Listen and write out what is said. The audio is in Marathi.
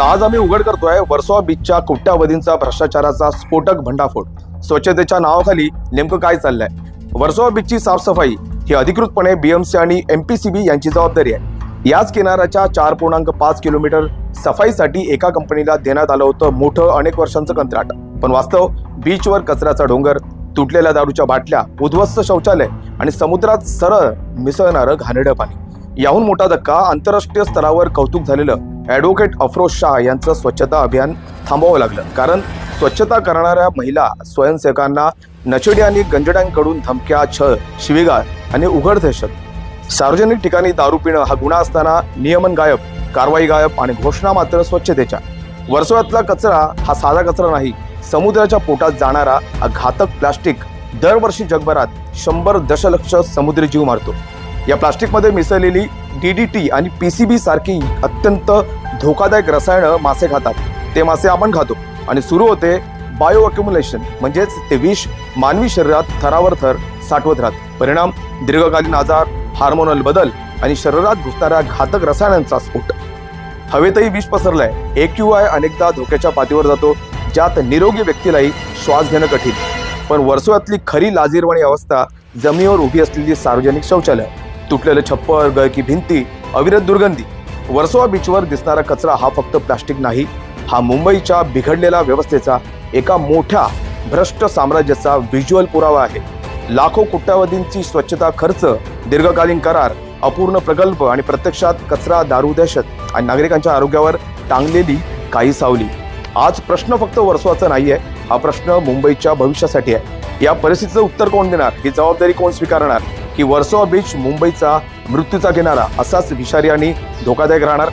तर आज आम्ही उघड करतोय वर्सोवा बीचच्या कोट्यावधींचा भ्रष्टाचाराचा स्फोटक भंडाफोड. स्वच्छतेच्या नावाखाली नेमकं काय चाललंय? वर्सोवा बीचची साफसफाई ही अधिकृतपणे बीएमसी आणि एमपीसीबी यांची जबाबदारी आहे. याच किनाऱ्याच्या चार पूर्णांक पाच किलोमीटर सफाईसाठी एका कंपनीला देण्यात आलं होतं मोठं अनेक वर्षांचं कंत्राट. पण वास्तव बीचवर कचऱ्याचा डोंगर तुटलेल्या दारूच्या बाटल्या उद्ध्वस्त शौचालय आणि समुद्रात सरळ मिसळणारं घाणेडं पाणी. याहून मोठा धक्का आंतरराष्ट्रीय स्तरावर कौतुक झालेलं ॲडव्होकेट अफरोज शाह यांचं स्वच्छता अभियान थांबवावं लागलं. कारण स्वच्छता करणाऱ्या महिला स्वयंसेवकांना नचेडी आणि गंजड्यांकडून धमक्या छळ शिवीगाळ आणि उघड दहशत. सार्वजनिक ठिकाणी दारू पिणं हा गुन्हा असताना नियमन गायब कारवाई गायब आणि घोषणा मात्र स्वच्छतेच्या. वर्सोळ्यातला कचरा हा साधा कचरा नाही समुद्राच्या पोटात जाणारा हा घातक प्लास्टिक दरवर्षी जगभरात शंभर दशलक्ष समुद्री जीव मारतो. या प्लास्टिकमध्ये मिसळलेली डी डी टी आणि पी सी सारखी अत्यंत धोकादायक रसायनं मासे खातात. ते मासे आपण खातो. आणि सुरू होते बायो अक्युमुलेशन म्हणजेच ते विष मानवी शरीरात थरावर थर साठवत राहत. परिणाम दीर्घकालीन आजार हार्मोनल बदल आणि शरीरात घुसणाऱ्या घातक रसायनांचा स्फोट. हवेतही विष पसरलंय. एक्यू आय अनेकदा धोक्याच्या पातळीवर जातो ज्यात निरोगी व्यक्तीलाही श्वास घेणं कठीण. पण वर्सोव्यातली खरी लाजीरवाणी अवस्था जमिनीवर उभी असलेली सार्वजनिक शौचालय तुटलेलं छप्पर गळकी भिंती अविरत दुर्गंधी वर्सोवा बीचवर दिसणारा कचरा हा फक्त प्लास्टिक नाही हा मुंबईच्या बिघडलेल्या व्यवस्थेचा एका मोठ्या भ्रष्ट साम्राज्याचा व्हिज्युअल पुरावा आहे. लाखो कोट्यावधींची स्वच्छता खर्च दीर्घकालीन करार अपूर्ण प्रकल्प आणि प्रत्यक्षात कचरा दारू दहशत आणि नागरिकांच्या आरोग्यावर टांगलेली काही सावली. आज प्रश्न फक्त वर्सवाचा आहे हा प्रश्न मुंबईच्या भविष्यासाठी आहे. या परिस्थितीचं उत्तर कोण देणार? ही जबाबदारी कोण स्वीकारणार? की वर्सोवा बीच मुंबईचा मृत्यूचा किनारा असाच विषारी आणि धोकादायक राहणार?